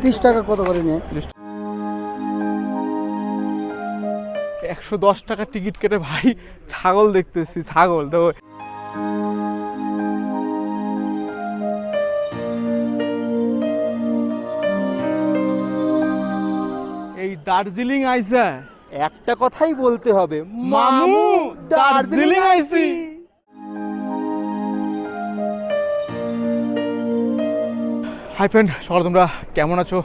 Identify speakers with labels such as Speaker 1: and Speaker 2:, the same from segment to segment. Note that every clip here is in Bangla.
Speaker 1: তিরিশ টাকা কত করে নিয়ে?
Speaker 2: একশো দশ টাকার টিকিট কেটে ভাই ছাগল দেখতে এসেছি ছাগল। তো এই দার্জিলিং আইসা।
Speaker 1: একটা কথাই বলতে হবে
Speaker 2: মামু দার্জিলিং আইসি। হাই ফ্রেন্ড সকাল তোমরা কেমন আছো?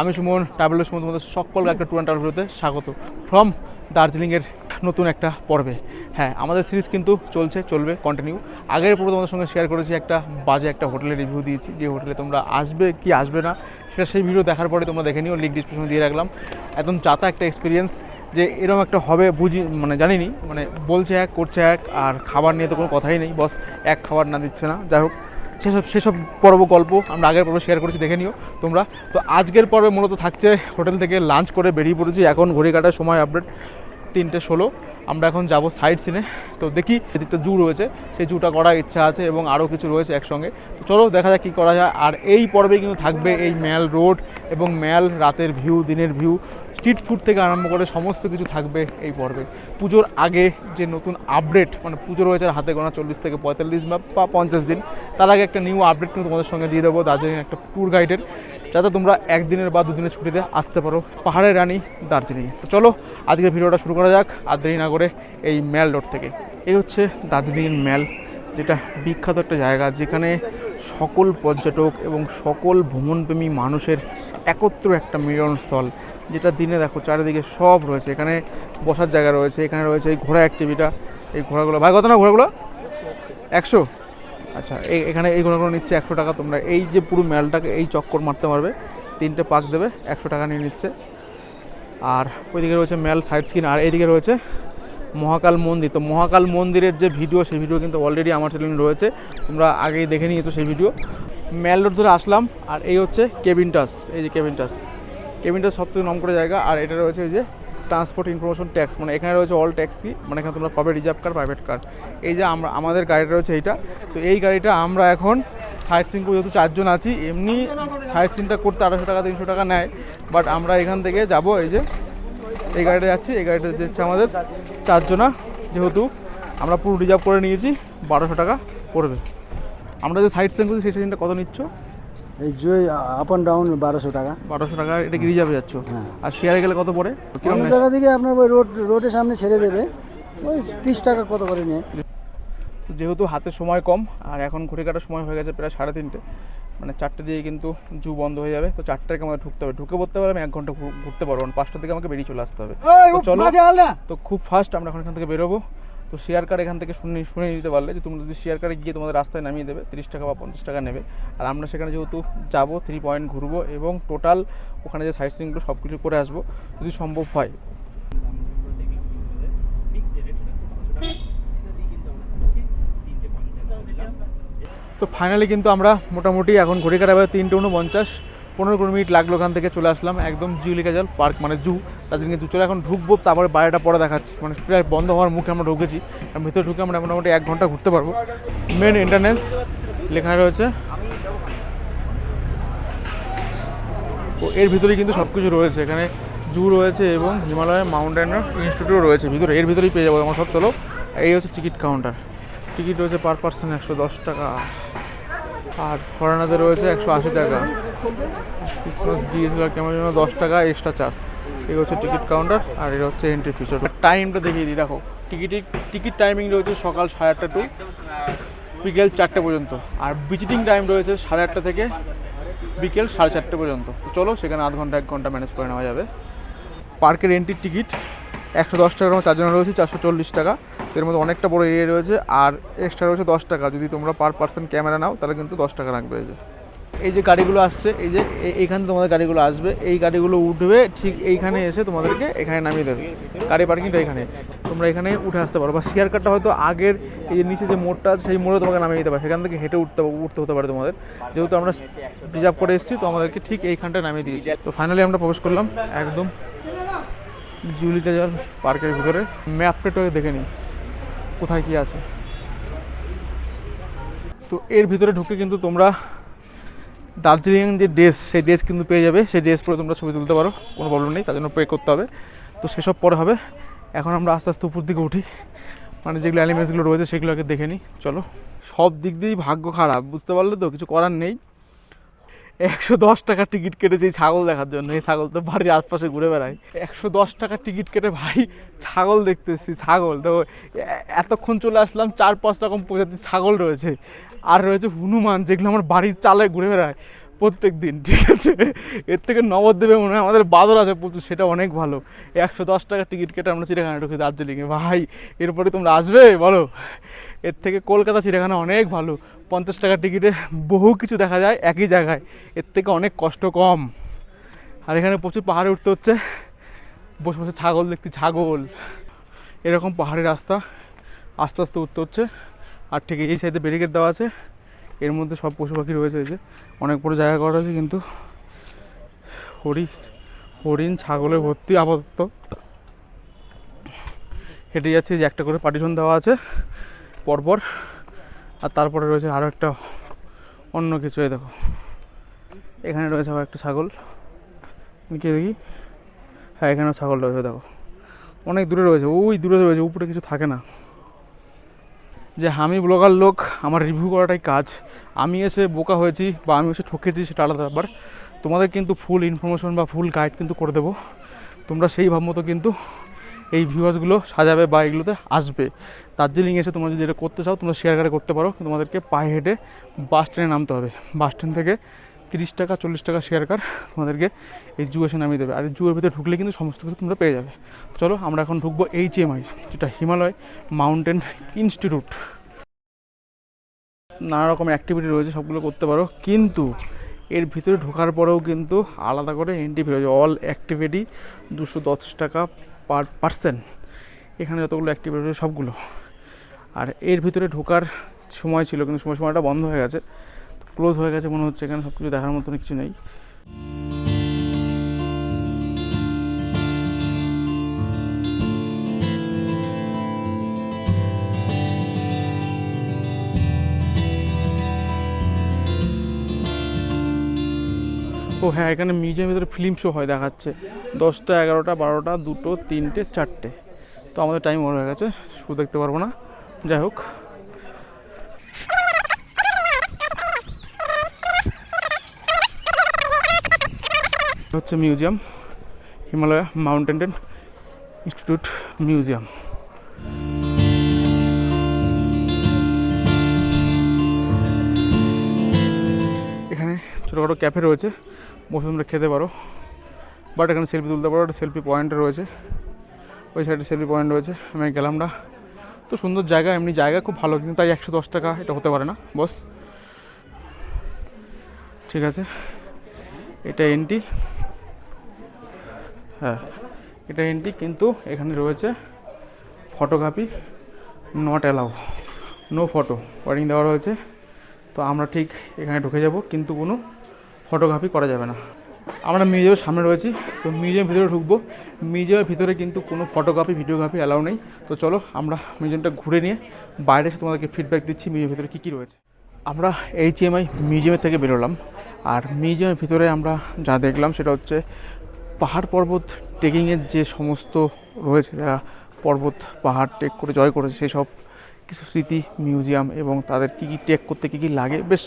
Speaker 2: আমি সুমন ট্রাভেলের সময় তোমাদের সকলকে একটা ট্যুর অ্যান্ড ট্রাভেল ভিডিওতে স্বাগত। ফ্রম দার্জিলিংয়ের নতুন একটা পর্বে। হ্যাঁ আমাদের সিরিজ কিন্তু চলছে, চলবে কন্টিনিউ আগের পর্বে তোমাদের সঙ্গে শেয়ার করেছি একটা বাজে একটা হোটেলের রিভিউ দিয়েছি। যে হোটেলে তোমরা আসবে, কি আসবে না, সেটা সেই ভিডিও দেখার পরে তোমরা দেখে নিও লিঙ্ক ডিসক্রিপশনে দিয়ে রাখলাম। একদম চাতা একটা এক্সপিরিয়েন্স যে এরকম একটা হবে বুঝি মানে জানিনি মানে বলছে এক, করছে এক, আর খাবার নিয়ে তো কোনো কথাই নেই বস এক খাবার না দিচ্ছে না, যাই হোক। সেসব সেসব পর্ব গল্প আমরা আগের পর্ব শেয়ার করেছি, দেখে নিও তোমরা। তো আজকের পর্বে মূলত থাকছে হোটেল থেকে লাঞ্চ করে বেরিয়ে পড়েছি। এখন ঘড়ি কাটার সময় আপডেট তিনটে ষোলো। আমরা এখন যাব সাইড সিনে তো দেখি এদিকটা জু রয়েছে, সেই জুটা করার ইচ্ছা আছে এবং আরও কিছু রয়েছে একসঙ্গে। তো চলো দেখা যাক কী করা যায়। আর এই পর্বে কিন্তু থাকবে এই ম্যাল রোড এবং ম্যাল রাতের ভিউ, দিনের ভিউ। স্ট্রিট ফুড থেকে আরম্ভ করে সমস্ত কিছু থাকবে এই পর্বে। পুজোর আগে যে নতুন আপডেট মানে পুজো রয়েছে হাতে গোনা চল্লিশ থেকে পঁয়তাল্লিশ বা পঞ্চাশ দিন, তার আগে একটা নিউ আপডেট কিন্তু তোমাদের সঙ্গে দিয়ে দেবো। দার্জিলিং একটা ট্যুর গাইডের যাতে তোমরা একদিনের বা দুদিনের ছুটিতে আসতে পারো পাহাড়ের রানী দার্জিলিং। তো চলো, আজকের ভিডিওটা শুরু করা যাক, আর দেরি না করে এই ম্যাল রোড থেকে। এই হচ্ছে দার্জিলিংয়ের ম্যাল যেটা বিখ্যাত একটা জায়গা যেখানে সকল পর্যটক এবং সকল ভ্রমণপ্রেমী মানুষের একত্র একটা মিলনস্থল যেটা দিনে দেখো চারিদিকে সব রয়েছে। এখানে বসার জায়গা রয়েছে, এখানে রয়েছে এই ঘোড়া অ্যাক্টিভিটা এই ঘোড়াগুলো, ভাই কত না ঘোড়াগুলো? একশো? আচ্ছা এখানে এই ঘোড়াগুলো নিচ্ছে একশো টাকা, তোমরা এই যে পুরো মেলটাকে এই চক্কর মারতে পারবে, তিনটে পাক দেবে, একশো টাকা নিয়ে নিচ্ছে। আর ওইদিকে রয়েছে মেল সাইড স্ক্রিন, আর এইদিকে রয়েছে মহাকাল মন্দির। তো মহাকাল মন্দিরের যে ভিডিও, সেই ভিডিও কিন্তু অলরেডি আমার চ্যানেলে রয়েছে, তোমরা আগেই দেখে নিয়েছো সেই ভিডিও। মেল রোড ধরে আসলাম, আর এই হচ্ছে কেবিনটাস এই যে কেবিনটাস কেবিনটাস সবচেয়ে নম করে জায়গা, আর এটা রয়েছে এই যে ট্রান্সপোর্ট ইনফরমেশন ট্যাক্স মানে এখানে রয়েছে অল ট্যাক্সি মানে এখানে তোমরা পাবে রিজার্ভ কার প্রাইভেট কার এই যে আমরা, আমাদের গাড়িটা রয়েছে এইটা। তো এই গাড়িটা আমরা এখন সাইড সিন যেহেতু চারজন আছি, এমনি সাইড সিনটা করতে আড়াইশো টাকা, তিনশো টাকা নেয়। বাট আমরা এখান থেকে যাব, এই যে এই গাড়িটা যাচ্ছি, এই গাড়িটা যাচ্ছে আমাদের চারজনা, যেহেতু আমরা পুরো রিজার্ভ করে নিয়েছি, বারোশো টাকা পড়বে। আমরা যে সাইড সিন করছি, সেই সিনটা কত নিচ্ছ?
Speaker 1: এই যে আপ অ্যান্ড ডাউন বারোশো টাকা।
Speaker 2: বারোশো টাকা এটা কি রিজার্ভে যাচ্ছ?
Speaker 1: হ্যাঁ।
Speaker 2: আর শেয়ারে গেলে কত পড়ে?
Speaker 1: অন্য জায়গা থেকে আপনার ওই রোড রোডের সামনে ছেড়ে দেবে। ওই তিরিশ টাকা কত করে নিয়ে?
Speaker 2: যেহেতু হাতে সময় কম আর এখন ঘুরে কাটার সময় হয়ে গেছে প্রায় সাড়ে তিনটে মানে চারটে দিয়ে কিন্তু জু বন্ধ হয়ে যাবে তো চারটাকে আমাকে ঢুকতে হবে। ঢুকে পড়তে পারবে আমি এক ঘণ্টা ঘুরতে পারব না পাঁচটার দিকে আমাকে বেরিয়ে চলে আসতে হবে। তো চলো তো খুব ফাস্ট আমরা এখন এখান থেকে বেরোবো। তো শেয়ার কার্ড এখান থেকে শুনে শুনে নিতে পারলে যে তোমরা যদি শেয়ার কার্ডে গিয়ে তোমাদের রাস্তায় নামিয়ে দেবে, তিরিশ টাকা বা পঞ্চাশ টাকা নেবে। আর আমরা সেখানে যেহেতু যাব থ্রি পয়েন্ট ঘুরবো এবং টোটাল ওখানে যে সাইট সিনগুলো সব কিছু করে আসব, যদি সম্ভব হয়। তো ফাইনালি কিন্তু আমরা মোটামুটি এখন ঘড়ি কাটাবে তিনটে উনপঞ্চাশ। পনেরো কুড়ি মিনিট লাগল ওখান থেকে চলে আসলাম, একদম জিউলিকা জল পার্ক মানে জু। দার্জিলিংয়ে জু চলে এখন ঢুকবো, তারপরে বাইরেটা পরে দেখাচ্ছি। মানে প্রায় বন্ধ হওয়ার মুখে আমরা ঢুকেছি ভিতরে ঢুকে আমরা মোটামুটি এক ঘণ্টা ঘুরতে পারব। মেন এন্টারনেন্স লেখা রয়েছে। ও, এর ভিতরেই কিন্তু সব কিছু রয়েছে। এখানে জু রয়েছে এবং হিমালয় মাউন্টেন ইনস্টিটিউট রয়েছে ভিতরে। এর ভিতরেই পেয়ে যাব আমার সব। চলো, এই হচ্ছে টিকিট কাউন্টার টিকিট রয়েছে পার পার্সন একশো দশ টাকা। আর ফরেনারদের রয়েছে একশো আশি টাকা। ক্রিসমাস ডিএসএলআর ক্যামেরার জন্য দশ টাকা এক্সট্রা চার্জ এই হচ্ছে টিকিট কাউন্টার আর এটা হচ্ছে এন্ট্রি ফিস টাইমটা দেখিয়ে দিই, দেখো টিকিট টিকিট টাইমিং রয়েছে সকাল সাড়ে আটটা টু বিকেল চারটে পর্যন্ত। আর ভিজিটিং টাইম রয়েছে সাড়ে আটটা থেকে বিকেল সাড়ে চারটে পর্যন্ত। চলো, সেখানে আধ ঘণ্টা, এক ঘণ্টা ম্যানেজ করে নেওয়া যাবে। পার্কের এন্ট্রির টিকিট একশো দশ টাকার মতো চারজনের রয়েছে, চারশো চল্লিশ টাকা। এর মধ্যে অনেকটা বড় এরিয়া রয়েছে, আর এক্সট্রা রয়েছে দশ টাকা। যদি তোমরা পার পার্সন ক্যামেরা নাও, তাহলে কিন্তু দশ টাকা রাখবে এই যে। এই যে গাড়িগুলো আসছে, এই যে এইখানে তোমাদের গাড়িগুলো আসবে, এই গাড়িগুলো উঠবে, ঠিক এইখানে এসে তোমাদেরকে এখানে নামিয়ে দেবে। গাড়ি পার্কিংটা এখানে। তোমরা এখানে উঠে আসতে পারো। বা শেয়ার কার্ডটা হয়তো আগের এই যে নিচে যে মোড়টা আছে, সেই মোড়ে তোমাকে নামিয়ে দিতে পারে। সেখান থেকে হেঁটে উঠতে উঠতে হতে পারে তোমাদের। যেহেতু আমরা রিজার্ভ করে এসেছি, তো আমাদেরকে ঠিক এইখানটায় নামিয়ে দিয়েছি। তো ফাইনালি আমরা প্রবেশ করলাম, একদম জল পার্কের ভিতরে। ম্যাপটা দেখে নিই, কোথায় কি আছে। তো এর ভিতরে ঢুকে কিন্তু তোমরা দার্জিলিং যে ড্রেস, সেই ড্রেস কিন্তু পেয়ে যাবে। সেই ড্রেস পরে তোমরা ছবি তুলতে পারো, কোনো প্রবলেম নেই তার জন্য পে করতে হবে। তো সেসব পরে হবে। এখন আমরা আস্তে আস্তে উপর দিকে উঠি। মানে যেগুলো অ্যানিমেন্টসগুলো রয়েছে সেগুলো আগে দেখে নিই। চলো, সব দিক দিয়েই ভাগ্য খারাপ, বুঝতে পারলে তো? কিছু করার নেই। একশো দশ টাকার টিকিট কেটেছি ছাগল দেখার জন্য, এই ছাগল তো বাড়ির আশপাশে ঘুরে বেড়ায়। একশো দশ টাকার টিকিট কেটে ভাই ছাগল দেখতেছি, ছাগল। তো এতক্ষণ চলে আসলাম, চার পাঁচ রকম প্রজাতির ছাগল রয়েছে। আর রয়েছে হনুমান, যেগুলো আমার বাড়ির চালে ঘুরে বেড়ায়। প্রত্যেক দিন ঠিক আছে? এর থেকে নবদ্বীপে মনে হয় আমাদের বাদর আছে প্রচুর সেটা অনেক ভালো। একশো দশ টাকার টিকিট কেটে আমরা চিড়িয়াখানা ঢুকি দার্জিলিংয়ে। ভাই, এরপরে তোমরা আসবে? বলো। এর থেকে কলকাতা চিড়িয়াখানা অনেক ভালো। পঞ্চাশ টাকার টিকিটে বহু কিছু দেখা যায় একই জায়গায়। এর থেকে অনেক কষ্ট কম। আর এখানে প্রচুর পাহাড়ে উঠতে হচ্ছে। বসে বসে ছাগল দেখতে ছাগল। এরকম পাহাড়ি রাস্তা আস্তে আস্তে উঠতে হচ্ছে। আর ঠিক এই সাইডে ব্যারিকেড দেওয়া আছে। এর মধ্যে সব পশু পাখি রয়েছে যে। অনেক বড় জায়গা করা আছে কিন্তু হরিণ হরিণ ছাগলে ভর্তি আপাতত। হেঁটে যাচ্ছে যে একটা করে পার্টিশন দেওয়া আছে পরপর। আর তারপরে রয়েছে আরও একটা অন্য কিছু দেখো। এখানে রয়েছে আবার একটা ছাগল। কি দেখি? হ্যাঁ এখানেও ছাগল রয়েছে, দেখো। অনেক দূরে রয়েছে, ওই দূরে রয়েছে, উপরে কিছু থাকে না। যে আমি ব্লগার লোক, আমার রিভিউ করাটাই কাজ। আমি এসে বোকা হয়েছি বা আমি এসে ঠকেছি সেটা আলাদা ব্যাপার। তোমাদের কিন্তু ফুল ইনফরমেশন বা ফুল গাইড কিন্তু করে দেবো। তোমরা সেই ভাব মতো কিন্তু এই ভিউয়ার্সগুলো সাজাবে বা এগুলোতে আসবে। দার্জিলিং এসে তোমরা যদি এটা করতে চাও, তোমরা শেয়ার গাড়ি করতে পারো। তোমাদেরকে পায়ে হেঁটে বাস স্ট্যান্ডে নামতে হবে। বাস স্ট্যান্ড থেকে তিরিশ টাকা, চল্লিশ টাকা শেয়ার কার তোমাদেরকে এই জু এসে নামিয়ে দেবে। আর জুয়ের ভিতরে ঢুকলে কিন্তু সমস্ত কিছু তোমরা পেয়ে যাবে। চলো আমরা এখন ঢুকবো এইচ এম আই যেটা হিমালয় মাউন্টেন ইনস্টিটিউট। নানা রকম অ্যাক্টিভিটি রয়েছে, সবগুলো করতে পারো। কিন্তু এর ভিতরে ঢোকার পরেও কিন্তু আলাদা করে এন্ট্রি ফি রয়েছে অল অ্যাক্টিভিটি দুশো দশ টাকা পার পার্সেন এখানে যতগুলো অ্যাক্টিভিটি রয়েছে সবগুলো। আর এর ভিতরে ঢোকার সময় ছিল কিন্তু সময় সময়টা বন্ধ হয়ে গেছে। ক্লোজ হয়ে গেছে মনে হচ্ছে এখানে সব কিছু দেখার মতন কিছু নেই। ও হ্যাঁ এখানে মিউজিয়ামের ভিতরে ফিল্ম শো হয় দেখাচ্ছে। দশটা, এগারোটা, বারোটা, দুটো, তিনটে, চারটে। তো আমাদের টাইম ওভার হয়ে গেছে শো দেখতে পারব না। যাই হোক। হচ্ছে museum, Himalaya mountain institute museum. এখানে ছোটোখাটো ক্যাফে রয়েছে, বসে তোমরা খেতে পারো। বাট এখানে সেলফি তুলতে পারো, একটা সেলফি পয়েন্ট রয়েছে। ওই সাইডে সেলফি পয়েন্ট রয়েছে, আমি গেলাম না। তো সুন্দর জায়গা, এমনি জায়গা খুব ভালো, কিন্তু তাই একশো দশ টাকা, এটা হতে পারে না, বস। ঠিক আছে, এটা এন্টি হ্যাঁ এটা এন্ট্রি কিন্তু এখানে রয়েছে photography not allow no photo wording দেওয়া রয়েছে। তো আমরা ঠিক এখানে ঢুকে যাব, কিন্তু কোনো ফটোগ্রাফি করা যাবে না। আমরা মিউজিয়ামের সামনে রয়েছি, তো মিউজিয়ামের ভিতরে ঢুকবো। মিউজিয়ামের ভিতরে কিন্তু কোনো ফটোগ্রাফি ভিডিওগ্রাফি অ্যালাউ নেই। তো চলো আমরা মিউজিয়ামটা ঘুরে নিয়ে বাইরে এসে তোমাদেরকে ফিডব্যাক দিচ্ছি মিউজিয়ামের ভিতরে কী কী রয়েছে। আমরা এইচএমআই মিউজিয়ামের থেকে বেরোলাম। আর মিউজিয়ামের ভিতরে আমরা যা দেখলাম সেটা হচ্ছে পাহাড় পর্বত ট্রেকিংয়ের যে সমস্ত রয়েছে, যারা পর্বত, পাহাড় ট্রেক করে, জয় করেছে সেসব কিছু স্মৃতি মিউজিয়াম এবং তাদের কী কী ট্রেক করতে, কী কী লাগে, বেশ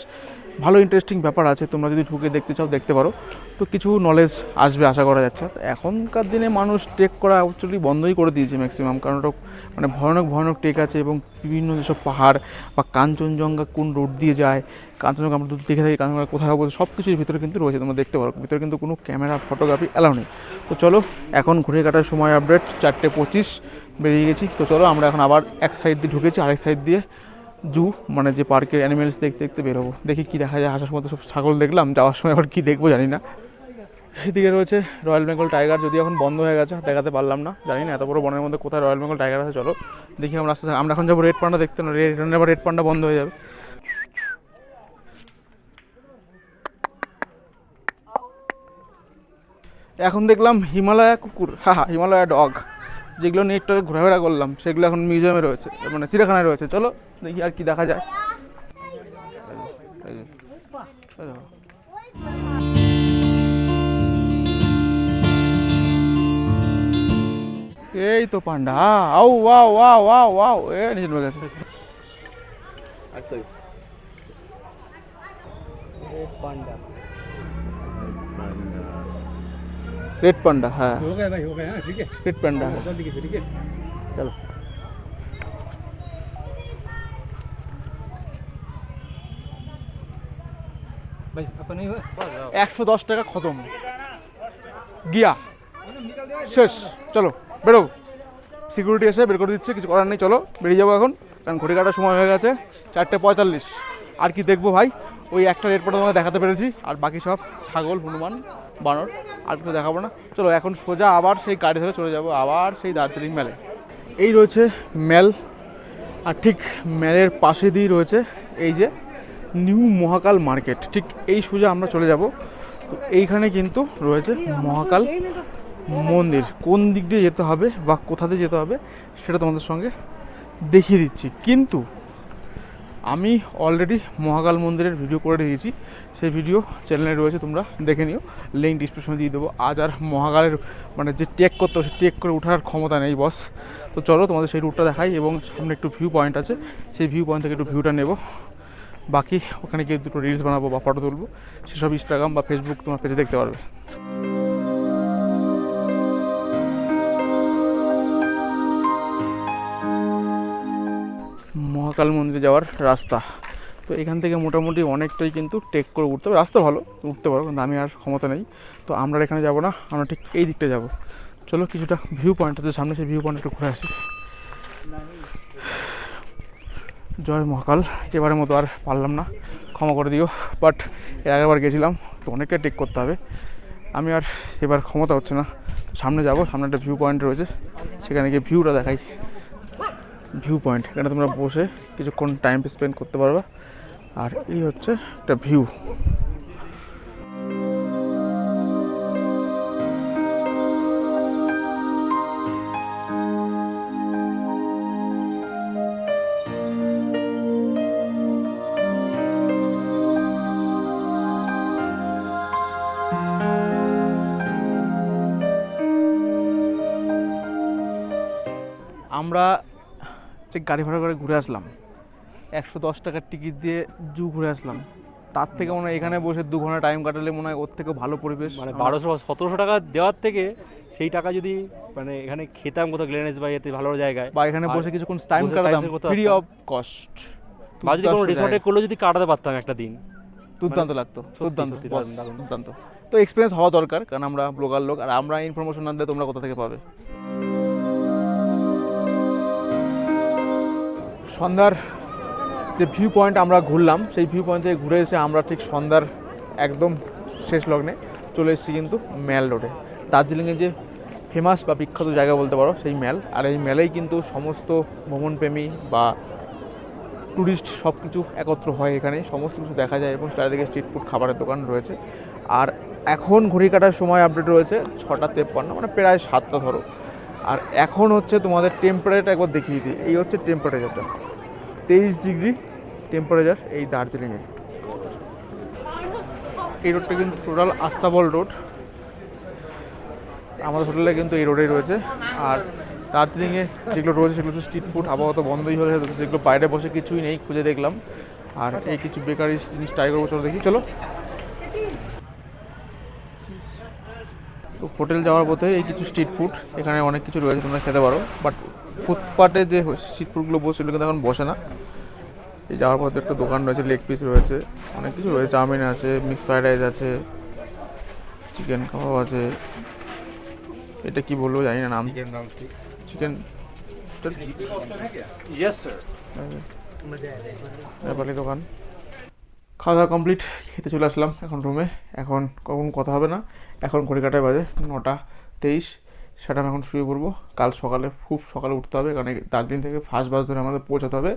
Speaker 2: ভালো ইন্টারেস্টিং ব্যাপার আছে, তোমরা যদি ঢুকে দেখতে চাও, দেখতে পারো। তো কিছু নলেজ আসবে, আশা করা যাচ্ছে। তো এখনকার দিনে মানুষ টেক করা অ্যাকচুয়ালি বন্ধই করে দিয়েছে ম্যাক্সিমাম কারণ ওটা মানে ভয়ানক ভয়ানক টেক আছে এবং বিভিন্ন যেসব পাহাড় বা কাঞ্চনজঙ্ঘা কোন রোড দিয়ে যায়, কাঞ্চনজঙ্ঘা আমরা দেখে থাকি, কাঞ্চনজঙ্ঘা কোথায় অবস্থা সব কিছুর ভিতরে কিন্তু রয়েছে, তোমরা দেখতে পারো। ভিতরে কিন্তু কোনো ক্যামেরা ফটোগ্রাফি অ্যালাউ নেই। তো চলো, এখন ঘুরে কাটার সময় আপডেট চারটে পঁচিশ, বেরিয়ে গেছি। তো চলো, আমরা এখন আবার এক সাইড দিয়ে ঢুকেছি, আরেক সাইড দিয়ে জু মানে যে পার্কের অ্যানিমেলস দেখতে দেখতে বেরোবো। দেখি কী দেখা যায়। আসার সময় তো সব ছাগল দেখলাম, যাওয়ার সময় আবার কী দেখব জানি না। এদিকে রয়েছে রয়্যাল বেঙ্গল টাইগার যদি এখন বন্ধ হয়ে গেছে, দেখাতে পারলাম না, জানি না, এত বড় বনের মধ্যে কোথায় রয়্যাল বেঙ্গল টাইগার আছে, চলো। দেখি আমরা আস্তে আমরা এখন যাব রেড পান্ডা দেখতে, না রেড আবার রেড পান্ডা বন্ধ হয়ে যাবে। এখন দেখলাম হিমালয়া কুকুর। হ্যাঁ হ্যাঁ হিমালয়া ডগ। যেগুলো নিয়ে একটু ঘোরাফেরা করলাম, সেগুলো এখন মিউজিয়ামে রয়েছে মানে চিড়িয়াখানায় রয়েছে। চলো দেখি আর কি দেখা যায়। এই তো পান্ডা আও ওয়াও ওয়াও ওয়াও ওয়াও, এ নিচে ঢুকে গেছে। रेड पांडा हाँ
Speaker 3: हो गया भाई हो गया हाँ, ठीक है
Speaker 2: रेड पांडा है
Speaker 3: जल्दी कीजिए ठीक है
Speaker 2: चलो
Speaker 3: भाई अपन नहीं हुआ
Speaker 2: একশো দশ টাকা খতম গিয়া শেষ চলো বেরো সিকিউরিটি এসে বের করে দিচ্ছে কিছু করার নেই চলো বেরিয়ে যাবো এখন কারণ ঘড়ি কাটার সময় হয়ে গেছে চারটে পঁয়তাল্লিশ আর কি দেখবো ভাই ওই একটা রেড পটা তোমাকে দেখাতে পেরেছি, আর বাকি সব ছাগল, হনুমান, বানর, আর কিছু দেখাবো না। চলো, এখন সোজা আবার সেই গাড়ি ধরে চলে যাব, আবার সেই দার্জিলিং মেলে। এই রয়েছে মেল, আর ঠিক মেলের পাশে দিয়েই রয়েছে এই যে নিউ মহাকাল মার্কেট। ঠিক এই সোজা আমরা চলে যাব। তো এইখানে কিন্তু রয়েছে মহাকাল মন্দির। কোন দিক দিয়ে যেতে হবে বা কোথা দিয়ে যেতে হবে, সেটা তোমাদের সঙ্গে দেখিয়ে দিচ্ছি। কিন্তু আমি অলরেডি মহাকাল মন্দিরের ভিডিও করে রেখেছি। সেই ভিডিও চ্যানেলে রয়েছে, তোমরা দেখে নিও। লিঙ্ক ডিসক্রিপশনে দিয়ে দেবো। আজ আর মহাকালের মানে যে টেক করতে হবে টেক করে ওঠার ক্ষমতা নেই বস তো চলো, তোমাদের সেই রুটটা দেখাই এবং সামনে একটু ভিউ পয়েন্ট আছে। সেই ভিউ পয়েন্ট থেকে একটু ভিউটা নেব। বাকি ওখানে গিয়ে দুটো রিলস বানাবো বা ফটো তুলবো। সেসব ইনস্টাগ্রাম বা ফেসবুক তোমার পেজে দেখতে পারবে। মহাকাল মন্দিরে যাওয়ার রাস্তা। তো এখান থেকে মোটামুটি অনেকটাই কিন্তু টেক করে উঠতে হবে। রাস্তা ভালো, উঠতে পারো, কিন্তু আমি আর ক্ষমতা নেই। তো আমরা এখানে যাব না, আমরা ঠিক এই দিকটা যাব। চলো কিছুটা ভিউ পয়েন্ট আছে সামনে, সেই ভিউ পয়েন্ট একটু ঘুরে আসি। জয় মহাকাল, এবারের মতো আর পারলাম না, ক্ষমা করে দিও। বাট এর আগেরবার গেছিলাম, তো অনেকটা টেক করতে হবে। আমি আর এবার ক্ষমতা হচ্ছে না। সামনে যাব, সামনে একটা ভিউ পয়েন্ট রয়েছে, সেখানে গিয়ে ভিউটা দেখাই। ভিউ পয়েন্ট এখানে তোমরা বসে কিছুক্ষণ টাইম স্পেন্ড করতে পারবে। আর এই হচ্ছে একটা ভিউ যে গাড়ি ভাড়া করে ঘুরে আসলাম। একশো দশ টাকার টিকিট দিয়ে জু ঘুরে আসলাম। তার থেকে মনে হয় এখানে বসে দু ঘণ্টা টাইম কাটালে মনে হয় ওর থেকে ভালো পরিবেশ।
Speaker 4: মানে বারোশো সতেরোশো টাকা দেওয়ার থেকে সেই টাকা যদি মানে এখানে খেতাম কোথাও গ্লেনেস বা এতে ভালো জায়গায়
Speaker 2: বা এখানে বসে কিছুক্ষণ টাইম কাটাতাম ফ্রি অফ কস্ট
Speaker 4: বা যদি কোনো রিসর্টে করলে যদি কাটাতে পারতাম একটা দিন।
Speaker 2: দুর্দান্ত লাগতো দুর্দান্ত। দুর্দান্ত। তো এক্সপিরিয়েন্স হওয়া দরকার কারণ আমরা ব্লগার লোক আর আমরা ইনফরমেশন না দিলে তোমরা কোথা থেকে পাবে? সন্ধ্যার যে ভিউ পয়েন্ট আমরা ঘুরলাম, সেই ভিউ পয়েন্ট থেকে ঘুরে এসে আমরা ঠিক সন্ধ্যার একদম শেষ লগ্নে চলে এসেছি কিন্তু ম্যাল রোডে। দার্জিলিংয়ে যে ফেমাস বা বিখ্যাত জায়গা বলতে পারো, সেই ম্যাল। আর এই ম্যালেই কিন্তু সমস্ত ভ্রমণপ্রেমী বা ট্যুরিস্ট সব কিছু একত্র হয় এখানে। সমস্ত কিছু দেখা যায় এবং চারিদিকে স্ট্রিট ফুড খাবারের দোকান রয়েছে। আর এখন ঘড়ি কাটার সময় আপডেট রয়েছে ছটা তেপ্পান্ন মানে প্রায় সাতটা ধরো। আর এখন হচ্ছে তোমাদের টেম্পারেচার একবার দেখিয়ে দিই। এই হচ্ছে টেম্পারেচারটা তেইশ ডিগ্রি টেম্পারেচার এই দার্জিলিংয়ে। এই রোডটা কিন্তু টোটাল আস্তাবল রোড। আমাদের হোটেলে কিন্তু এই রোডেই রয়েছে। আর দার্জিলিংয়ে যেগুলো রয়েছে সেগুলো স্ট্রিট ফুড আপাতত বন্ধই হয়ে যেগুলো বাইরে বসে কিছুই নেই, খুঁজে দেখলাম। আর এই কিছু বেকারি জিনিস ট্রাই করব, চলো দেখি, চলো। তো হোটেল যাওয়ার পথে এই কিছু স্ট্রিট ফুড এখানে অনেক কিছু রয়েছে, তোমরা খেতে পারো। বাট ফুটপাতে যে স্ট্রিট ফুডগুলো বসে সেগুলো কিন্তু এখন বসে না। এই যাওয়ার পথে একটা দোকান রয়েছে লেগ পিস রয়েছে অনেক কিছু রয়েছে চাউমিন আছে মিক্স ফ্রাইড রাইস আছে চিকেন কাবাব আছে। এটা কি বলব জানি না নাম। চিকেন
Speaker 4: ইয়েস স্যার
Speaker 2: নেপালি দোকান। খাওয়া দাওয়া কমপ্লিট খেতে চলে আসলাম এখন রুমে এখন কখন কথা হবে না? এখন ঘড়ি কাটায় বাজে নটা তেইশ। সেটা আমি এখন শুয়ে পড়ব। কাল সকালে খুব সকালে উঠতে হবে, কারণ দার্জিলিং থেকে ফার্স্ট বাস ধরে আমাদের পৌঁছাতে হবে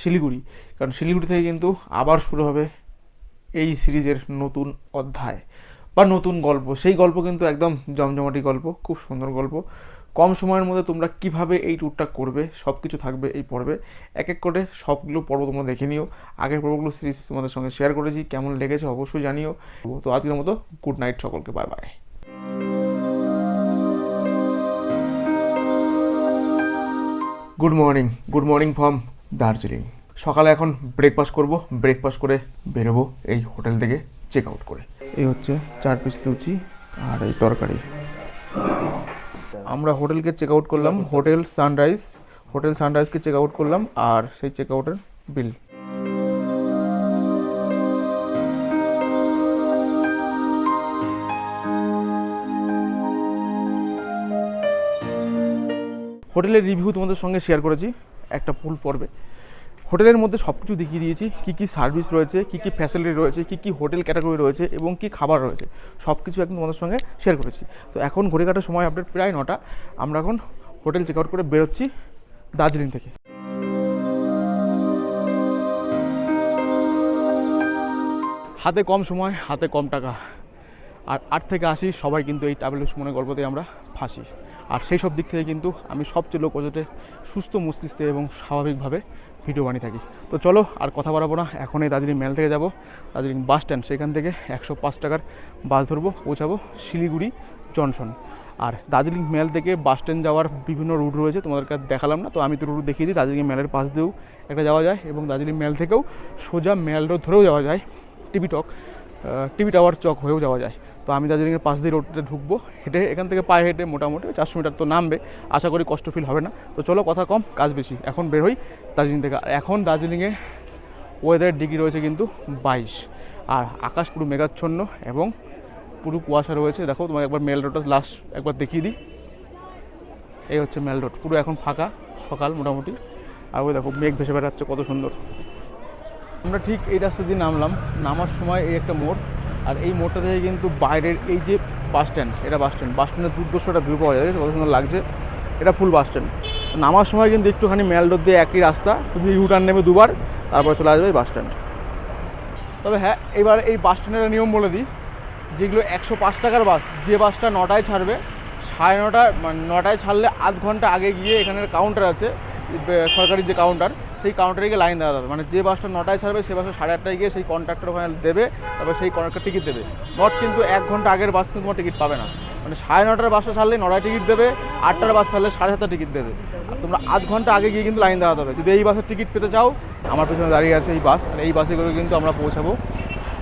Speaker 2: শিলিগুড়ি। কারণ শিলিগুড়ি থেকে কিন্তু আবার শুরু হবে এই সিরিজের নতুন অধ্যায় বা নতুন গল্প। সেই গল্প কিন্তু একদম জমজমাটি গল্প, খুব সুন্দর গল্প। কম সময়ের মধ্যে তোমরা কীভাবে এই ট্যুরটা করবে সব কিছু থাকবে এই পর্বে। এক এক করে সবগুলো পর্ব তোমরা দেখে নিও। আগের পর্বগুলো সিরিজ তোমাদের সঙ্গে শেয়ার করেছি, কেমন লেগেছে অবশ্যই জানিও। তো আজকের মতো গুড নাইট সকলকে bye bye good morning good morning from Darjeeling সকালে এখন ব্রেকফাস্ট করব। ব্রেকফাস্ট করে বেরোবো এই হোটেল থেকে চেক আউট করে। এই হচ্ছে চার পিস লুচি আর এই তরকারি। আমরা হোটেলকে চেক আউট করলাম। হোটেল সানরাইজ হোটেল সানরাইজকে চেক আউট করলাম আর সেই চেক আউটের বিল হোটেলের রিভিউ তোমাদের সঙ্গে শেয়ার করেছি, একটা ফুল পর্বে। হোটেলের মধ্যে সব কিছু দেখিয়ে দিয়েছি, কী কী সার্ভিস রয়েছে, কী কী ফ্যাসিলিটি রয়েছে, কী কী হোটেল ক্যাটাগরি রয়েছে এবং কী খাবার রয়েছে সব কিছু একদম তোমাদের সঙ্গে শেয়ার করেছি। তো এখন ঘড়ি কাটার সময় আপডেট প্রায় নটা, আমরা এখন হোটেল চেক আউট করে বেরোচ্ছি দার্জিলিং থেকে। হাতে কম সময়, হাতে কম টাকা। আর আট থেকে আশি, সবাই কিন্তু এই ট্রাভেল মনে গল্পতে আমরা ফাঁসি। আর সেই সব দিক থেকে কিন্তু আমি সবচেয়ে লোক বাজেটে সুস্থ মস্তিষ্কে এবং স্বাভাবিকভাবে ভিডিও বানিয়ে থাকি। তো চলো আর কথা বাড়াবো না এখন এই দার্জিলিং মেল থেকে যাব। দার্জিলিং বাস স্ট্যান্ড সেখান থেকে একশো পাঁচ টাকার বাস ধরবো, পৌঁছাবো শিলিগুড়ি, জনসন। আর দার্জিলিং মেল থেকে বাস স্ট্যান্ড যাওয়ার বিভিন্ন রুট রয়েছে, তোমাদেরকে দেখালাম না, তো আমি তো রুট দেখিয়ে দিই, দার্জিলিং মেলের পাশ দিয়েও একটা যাওয়া যায় এবং দার্জিলিং মেল থেকেও সোজা মেল রোড ধরেও যাওয়া যায় টিভি টক টিভি টাওয়ার চক হয়েও যাওয়া যায়। তো আমি দার্জিলিংয়ের পাশ দিয়ে রোডতে ঢুকবো, হেঁটে এখান থেকে পায়ে হেঁটে মোটামুটি চারশো মিটার তো নামবে, আশা করি কষ্ট ফিল হবে না। তো চলো কথা কম, কাজ বেশি, এখন বের হই দার্জিলিং থেকে। আর এখন দার্জিলিংয়ে ওয়েদারের ডিগ্রি রয়েছে কিন্তু বাইশ, আর আকাশ পুরো মেঘাচ্ছন্ন এবং পুরো কুয়াশা রয়েছে। দেখো তোমাকে একবার মেল রোডটা লাস্ট একবার দেখিয়ে দিই। এই হচ্ছে মেল রোড পুরো এখন ফাঁকা, সকাল মোটামুটি। আর ওই দেখো, মেঘ ভেসে বেড়াচ্ছে, কত সুন্দর। আমরা ঠিক এই রাস্তা দিয়ে নামলাম, নামার সময় এই একটা মোড় আর এই মোড়টা থেকে কিন্তু বাইরের এই যে বাস স্ট্যান্ড, এটা বাস স্ট্যান্ড। বাস স্ট্যান্ডের দুর্দর্শ একটা ভিউ পাওয়া যায় কত সুন্দর লাগছে। এটা ফুল বাস স্ট্যান্ড। নামার সময় কিন্তু একটুখানি রোড দিয়ে একই রাস্তা, শুধু ইউটার্ন নেবে দুবার, তারপরে চলে আসবে বাস স্ট্যান্ড। তবে হ্যাঁ এবার এই বাস স্ট্যান্ডের নিয়ম বলে দিই, যেগুলো একশো পাঁচ টাকার বাস, যে বাসটা নটায় ছাড়বে, সাড়ে নটা মানে নটায় ছাড়লে আধ ঘণ্টা আগে গিয়ে এখানের কাউন্টার আছে সরকারি যে কাউন্টার সেই কাউন্টারে গিয়ে লাইন দেওয়া যাবে মানে যে বাসটা নটায় ছাড়বে সেই বাসটা সাড়ে আটটায় গিয়ে সেই কন্ট্রাক্টর ওখানে দেবে, তারপর সেই কন্ট্রাক্টর টিকিট দেবে। নট কিন্তু এক ঘণ্টা আগের বাস কিন্তু তোমার টিকিট পাবে না। মানে সাড়ে নটার বাসটা ছাড়লে নটায় টিকিট দেবে, আটটার বাস ছাড়লে সাড়ে সাতটা টিকিট দেবে। আর তোমরা আধ ঘণ্টা আগে গিয়ে কিন্তু লাইন দেওয়া হবে। যদি এই বাসের টিকিট পেতে চাও, আমার পেছনে দাঁড়িয়ে আছে এই বাস আর এই বাসে করে কিন্তু আমরা পৌঁছাবো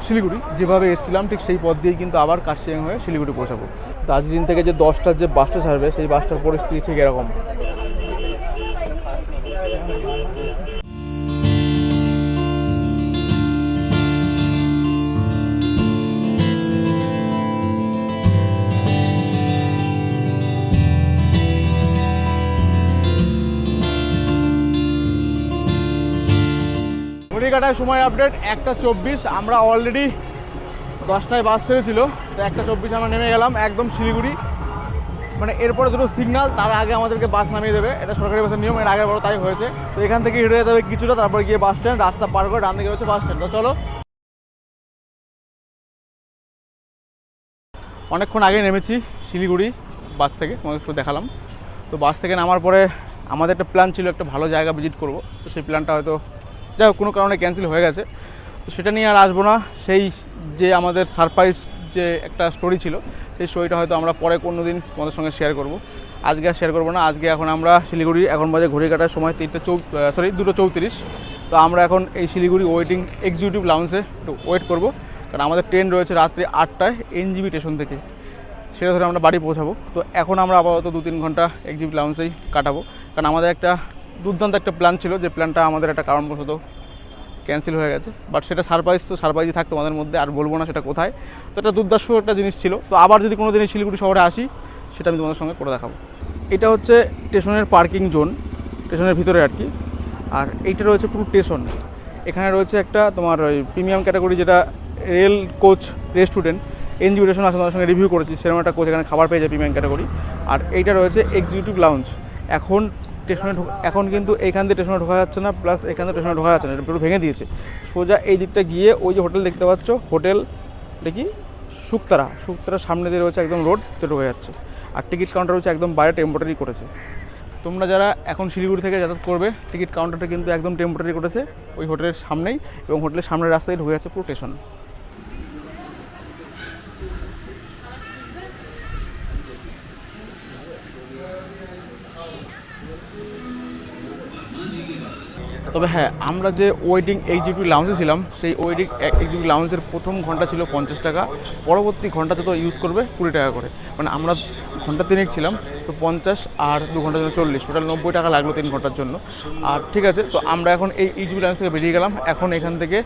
Speaker 2: শিলিগুড়ি। যেভাবে এসেছিলাম, ঠিক সেই পথ দিয়েই কিন্তু আবার কার্শিয়াং হয়ে শিলিগুড়ি পৌঁছাবো। দার্জিলিং থেকে যে দশটার যে বাসটা ছাড়বে, সেই বাসটার পরিস্থিতি ঠিক এরকম। কাটার সময় আপডেট একটা চব্বিশ, আমরা অলরেডি দশটায় বাস ছেড়েছিল, তো একটা চব্বিশ আমরা নেমে গেলাম, একদম শিলিগুড়ি। মানে এরপরে দুটো সিগনাল তার আগে আমাদেরকে বাস নামিয়ে দেবে। এটা সরকারি বাসের নিয়ম, এর আগের বড় তাই হয়েছে। তো এখান থেকে হেঁটে যেতে হবে কিছুটা, তারপর গিয়ে বাস স্ট্যান্ড রাস্তা পার করে ডান দিকে রয়েছে বাস স্ট্যান্ড তো চলো। অনেকক্ষণ আগে নেমেছি শিলিগুড়ি বাস থেকে, তোমাদের একটু দেখালাম। তো বাস থেকে নামার পরে আমাদের একটা প্ল্যান ছিল, একটা ভালো জায়গা ভিজিট করব। তো সেই প্ল্যানটা হয়তো, যাই হোক, কোনো কারণে ক্যান্সেল হয়ে গেছে। তো সেটা নিয়ে আর আসব না। সেই যে আমাদের সারপ্রাইজ যে একটা স্টোরি ছিল, সেই স্টোরিটা হয়তো আমরা পরে কোনো দিন তোমাদের সঙ্গে শেয়ার করব। আজকে আর শেয়ার করব না, আজকে এখন আমরা শিলিগুড়ি, এখন বাজে ঘড়ি কাটার সময় তিনটে চৌ সরি দুটো চৌত্রিশ। তো আমরা এখন এই শিলিগুড়ি ওয়েটিং এক্সিকিউটিভ লাউন্সে একটু ওয়েট করব। কারণ আমাদের ট্রেন রয়েছে রাত্রি আটটায় এনজিবি স্টেশন থেকে। সেটা ধরে আমরা বাড়ি পৌঁছাবো। তো এখন আমরা আপাতত দু তিন ঘণ্টা এক্সিবি লাউন্সেই কাটাবো। কারণ আমাদের একটা দুর্দান্ত একটা প্ল্যান ছিল, যে প্ল্যানটা আমাদের একটা কারণবশত ক্যান্সেল হয়ে গেছে। বাট সেটা সারপ্রাইজ তো সারপ্রাইজই থাকতো আমাদের মধ্যে, আর বলব না সেটা কোথায়। তো এটা দুর্দাস্য একটা জিনিস ছিল। তো আবার যদি কোনো দিনই শিলিগুড়ি শহরে আসি, সেটা আমি তোমাদের সঙ্গে করে দেখাবো। এটা হচ্ছে স্টেশনের পার্কিং জোন, স্টেশনের ভিতরে আর কি। আর এইটা রয়েছে পুরো স্টেশন। এখানে রয়েছে একটা তোমার ওই প্রিমিয়াম ক্যাটাগরি যেটা রেল কোচ রেস্টুরেন্ট এনজিও আছে, তোমাদের সঙ্গে রিভিউ করেছি। সেরকম একটা কোচ এখানে খাবার পেয়ে যায় প্রিমিয়াম ক্যাটাগরি। আর এইটা রয়েছে এক্সিকিউটিভ লাউঞ্জ এখন স্টেশনে এখন কিন্তু এইখান দিয়ে স্টেশনে ঢোকা যাচ্ছে না প্লাস এখান থেকে স্টেশনে ঢোকা যাচ্ছে না পুরো ভেঙে দিয়েছে। সোজা এই দিকটা গিয়ে ওই যে হোটেল দেখতে পাচ্ছ, হোটেল দেখি শুক্তারা শুক্তারার সামনে দিয়ে রয়েছে একদম রোড, তো ঢোকা যাচ্ছে। আর টিকিট কাউন্টার রয়েছে একদম বাইরে টেম্পোরারি করেছে। তোমরা যারা এখন শিলিগুড়ি থেকে যাতায়াত করবে, টিকিট কাউন্টারটা কিন্তু একদম টেম্পোরারি করেছে, ওই হোটেলের সামনেই এবং হোটেলের সামনের রাস্তায় ঢুকে যাচ্ছে পুরো স্টেশন। তবে হ্যাঁ আমরা যে ওয়েটিং এইচডিপি লাউঞ্জে ছিলাম, সেই ওয়েটিং এইচডিপি লাউঞ্জের প্রথম ঘণ্টা ছিল পঞ্চাশ টাকা। পরবর্তী ঘণ্টা যত ইউজ করবে কুড়ি টাকা করে। মানে আমরা ঘণ্টা তিনেক ছিলাম, তো পঞ্চাশ আর দু ঘণ্টার জন্য চল্লিশ টোটাল নব্বই টাকা লাগল তিন ঘণ্টার জন্য। আর ঠিক আছে, তো আমরা এখন এই এইচডিপি লাউঞ্জ থেকে বেরিয়ে গেলাম। এখন এখান থেকে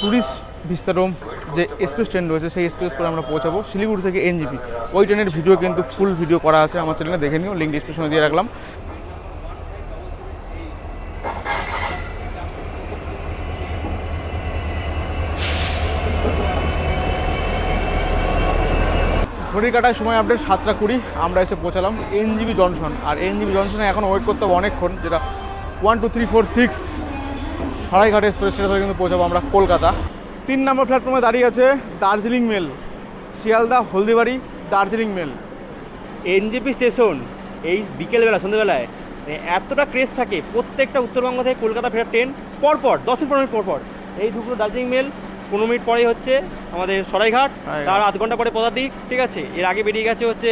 Speaker 2: ট্যুরিস্ট ভিস্তারোম যে এক্সপ্রেস ট্রেন রয়েছে, সেই এক্সপ্রেস করে আমরা পৌঁছাবো শিলিগুড়ি থেকে এনজিপি ওই ট্রেনের ভিডিও কিন্তু ফুল ভিডিও করা আছে, আমার চ্যানেলে দেখে নিও লিঙ্ক ডিসক্রিপশনে দিয়ে রাখলাম। কাটার সময় আপডেট সাতটা কুড়ি, আমরা এসে পৌঁছালাম এনজিবি জনসন আর এনজিবি জনসনে এখন ওয়েট করতে হবে অনেকক্ষণ, যেটা one two three four six Saraighat express সেটা ধরে কিন্তু পৌঁছাবো আমরা কলকাতা। তিন নম্বর প্ল্যাটফর্মে দাঁড়িয়ে আছে Darjeeling mail, Sealdah, Haldibari, Darjeeling mail.
Speaker 4: NJP station এই বিকেলবেলা, সন্ধ্যেবেলায় মানে এতটা ক্রেজ থাকে, প্রত্যেকটা উত্তরবঙ্গ থেকে কলকাতা ফেরার ট্রেন পরপর, দশ পনেরো মিনিট পরপর, এই ঢুকলো দার্জিলিং মেল। পনেরো মিনিট পরেই হচ্ছে আমাদের সরাইঘাট। তার আধ ঘণ্টা পরে পদাতিক ঠিক আছে? এর আগে বেরিয়ে গেছে হচ্ছে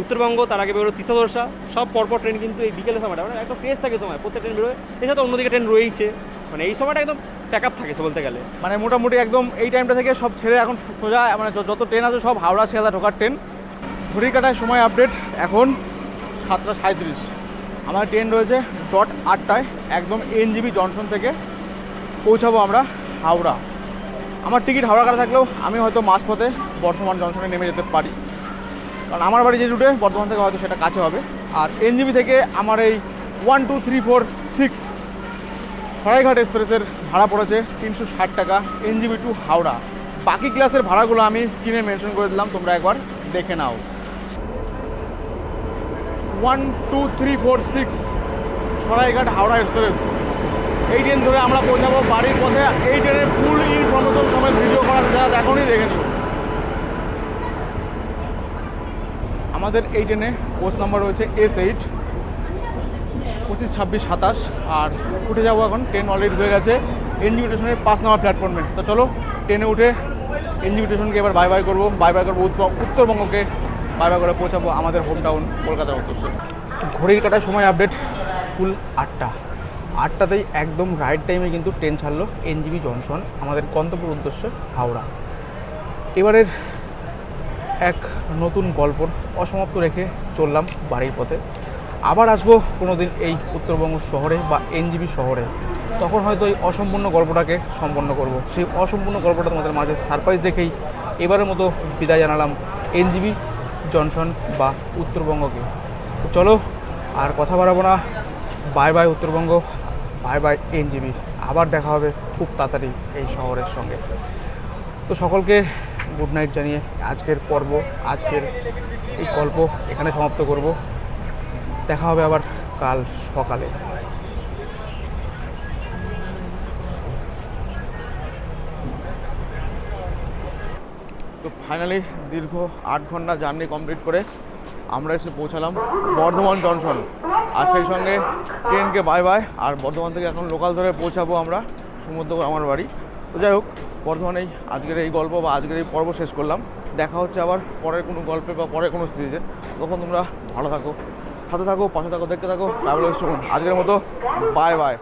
Speaker 4: উত্তরবঙ্গ তার আগে বেরোলো তিস্তা দর্শা সব পরপর ট্রেন কিন্তু এই বিকেলের সময়টা মানে একদম ক্রেজ থাকে সময় প্রত্যেক ট্রেন বেরোয়। এছাড়া তো অন্যদিকে ট্রেন রয়েইছে মানে এই সময়টা একদম প্যাক আপ থাকে বলতে গেলে।
Speaker 2: মানে মোটামুটি একদম এই টাইমটা থেকে সব ছেড়ে এখন সোজা মানে যত ট্রেন আছে সব হাওড়া শিয়ালদা ঢোকার ট্রেন। ঘড়ির কাটায় সময় আপডেট এখন সাতটা সাঁত্রিশ আমার ট্রেন রয়েছে ডট আটটায় একদম এনজিবি জনসন থেকে। পৌঁছাবো আমরা হাওড়া। আমার টিকিট হাওড়া কাটা থাকলেও আমি হয়তো মাঝপথে বর্ধমান জংশনে নেমে যেতে পারি। কারণ আমার বাড়ি যে রুটে বর্ধমান থেকে হয়তো সেটা কাছে হবে। আর এনজিবি থেকে আমার এই one two three four six Saraighat এক্সপ্রেসের ভাড়া পড়েছে তিনশো ষাট টাকা এনজিবি টু হাওড়া। বাকি ক্লাসের ভাড়াগুলো আমি স্ক্রিনে মেনশন করে দিলাম, তোমরা একবার দেখে নাও। One two three four six Saraighat Howrah express. এই ট্রেন ধরে আমরা পৌঁছাবো বাড়ির পথে। এই ট্রেনের ফুল ইনফরমেশন সময় ভিডিও করার জায়গা এখনই দেখে নিও। আমাদের এই ট্রেনে কোচ নাম্বার রয়েছে এস এইট পঁচিশ, ছাব্বিশ, সাতাশ, আর উঠে যাব এখন ট্রেন অলরেডি হয়ে গেছে। এনজিবি স্টেশনের পাঁচ নম্বর প্ল্যাটফর্মে তো চলো ট্রেনে উঠে এনজিবি স্টেশনকে এবার বাই বাই করব। বাই বাই করব উত্তর- উত্তরবঙ্গকে। বাই বাই করে পৌঁছাবো আমাদের হোম টাউন কলকাতার উদ্দেশ্যে। ঘড়ির কাটার সময় আপডেট ফুল আটটা। আটটাতেই একদম রাইট টাইমে কিন্তু ট্রেন ছাড়লো এনজিবি জংশন আমাদের গন্তব্যের উদ্দেশ্যে হাওড়া। এবারের এক নতুন গল্প অসমাপ্ত রেখে চললাম বাড়ির পথে। আবার আসব কোনো দিন এই উত্তরবঙ্গ শহরে বা এনজিবি শহরে। তখন হয়তো এই অসম্পূর্ণ গল্পটাকে সম্পন্ন করব। সেই অসম্পূর্ণ গল্পটা তোমাদের মাঝে সারপ্রাইজ রেখেই এবারের মতো বিদায় জানালাম এনজিবি জনসন বা উত্তরবঙ্গকে। চলো আর কথা বাড়াবো না। Bye bye Uttarbanga. Bye bye NGB, আবার দেখা হবে খুব তাড়াতাড়ি এই শহরের সঙ্গে। তো সকলকে গুড নাইট জানিয়ে আজকের পর্ব, আজকের এই গল্প এখানে সমাপ্ত করব। দেখা হবে আবার কাল সকালে। তো ফাইনালি দীর্ঘ আট ঘণ্টা জার্নি কমপ্লিট করে আমরা এসে পৌঁছালাম বর্ধমান জংশন। আর সেই সঙ্গে ট্রেনকে বাই বাই আর বর্ধমান থেকে এখন লোকাল ধরে পৌঁছাবো আমরা সমুদ্র আমার বাড়ি। তো যাই হোক বর্ধমানেই আজকের এই গল্প বা আজকের এই পর্ব শেষ করলাম। দেখা হচ্ছে আবার পরের কোনো গল্পে বা পরের কোনো সিরিজে তখন তোমরা ভালো থাকো, সাথে থাকো, পাশে থাকো, দেখতে থাকো। ট্রাভেল আজকের মতো বাই বাই